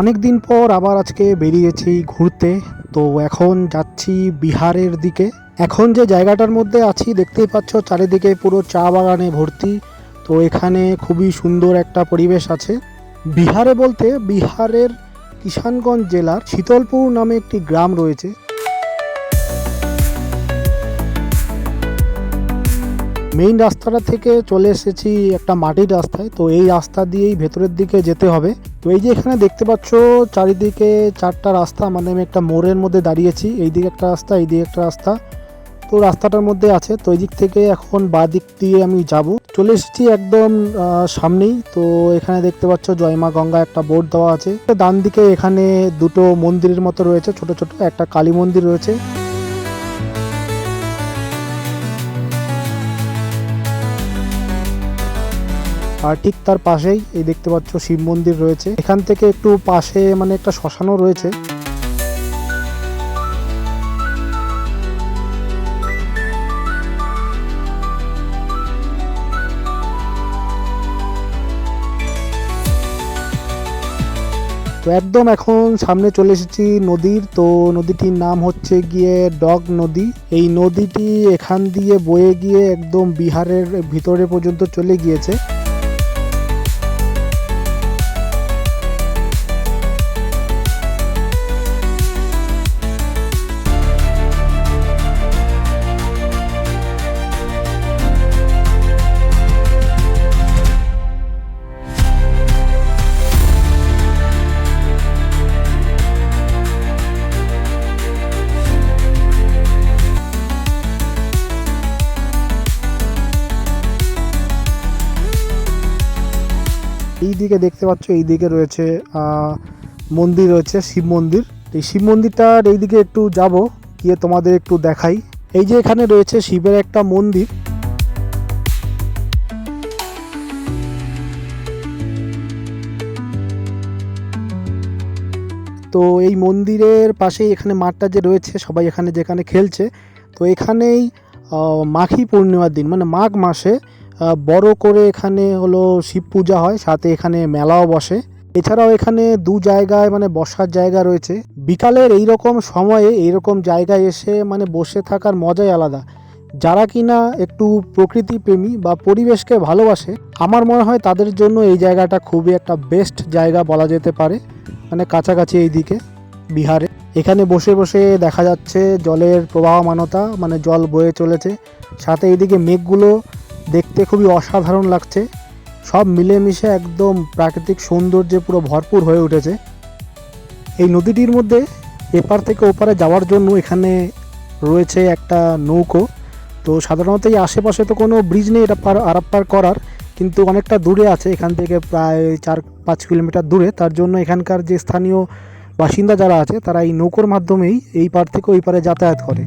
অনেক দিন পর আবার আজকে বেরিয়েছি ঘুরতে। তো এখন যাচ্ছি বিহারের দিকে। এখন যে জায়গাটার মধ্যে আছি, দেখতেই পাচ্ছ চারিদিকে পুরো চা বাগানে ভর্তি। তো এখানে খুবই সুন্দর একটা পরিবেশ আছে। বিহারে বলতে বিহারের কিষানগঞ্জ জেলার শীতলপুর নামে একটি গ্রাম রয়েছে। মেইন রাস্তাটা থেকে চলে এসেছি একটা মাটির রাস্তায়। তো এই রাস্তা দিয়েই ভেতরের দিকে যেতে হবে। তো এই যে এখানে দেখতে পাচ্ছ, চারিদিকে চারটা রাস্তা মানে আমি একটা মোড়ের মধ্যে দাঁড়িয়েছি। এই দিকে একটা রাস্তা এই দিকে একটা রাস্তা। তো রাস্তাটার মধ্যে আছে। তো এই দিক থেকে এখন বাঁ দিক দিয়ে আমি যাব। চলে এসেছি একদম সামনেই। তো এখানে দেখতে পাচ্ছ জয়মা গঙ্গা একটা বোর্ড দেওয়া আছে। ডান দিকে এখানে দুটো মন্দিরের মতো রয়েছে, ছোট ছোট। একটা কালী মন্দির রয়েছে। আর ঠিক তার পাশেই এই দেখতে পাচ্ছ শিব মন্দির রয়েছে। এখান থেকে একটু পাশে মানে একটা শ্মশানও রয়েছে। তো একদম এখন সামনে চলে এসেছি নদীর। তো নদীটির নাম হচ্ছে গিয়ে ডগ নদী। এই নদীটি এখান দিয়ে বয়ে গিয়ে একদম বিহারের ভিতরে পর্যন্ত চলে গিয়েছে। এই দিকে দেখতে পাচ্ছ এই দিকে রয়েছে মন্দির রয়েছে, শিব মন্দির। এই শিব মন্দিরটার এই দিকে একটু যাব, গিয়ে তোমাদের একটু দেখাই। এই যে এখানে রয়েছে শিবের একটা মন্দির। তো এই মন্দিরের পাশেই এখানে মাঠটা যে রয়েছে, সবাই এখানে যেখানে খেলছে। তো এখানেই মাঘী পূর্ণিমার দিন মানে মাঘ মাসে বড় করে এখানে হলো শিব পূজা হয়, সাথে এখানে মেলাও বসে। এছাড়াও এখানে দু জায়গায় মানে বসার জায়গা রয়েছে। বিকালের এই রকম সময়ে এইরকম জায়গায় এসে মানে বসে থাকার মজাই আলাদা। যারা কিনা একটু প্রকৃতি প্রেমী বা পরিবেশকে ভালোবাসে, আমার মনে হয় তাদের জন্য এই জায়গাটা খুবই একটা বেস্ট জায়গা বলা যেতে পারে মানে কাছাকাছি এই দিকে বিহারে। এখানে বসে বসে দেখা যাচ্ছে জলের প্রবাহমানতা মানে জল বয়ে চলেছে। সাথে এইদিকে মেঘগুলো দেখতে খুবই অসাধারণ লাগছে। সব মিলেমিশে একদম প্রাকৃতিক সৌন্দর্যে পুরো ভরপুর হয়ে উঠেছে। এই নদীটির মধ্যে এপার থেকে ওপারে যাওয়ার জন্য এখানে রয়েছে একটা নৌকো। তো সাধারণত এই আশেপাশে তো কোনো ব্রিজ নেই এটা পার আরাপার করার, কিন্তু অনেকটা দূরে আছে। এখান থেকে প্রায় চার, পাঁচ কিলোমিটার দূরে। তার জন্য এখানকার যে স্থানীয় বাসিন্দা যারা আছে, তারা এই নৌকোর মাধ্যমেই এই পার থেকে ওই পারে যাতায়াত করে।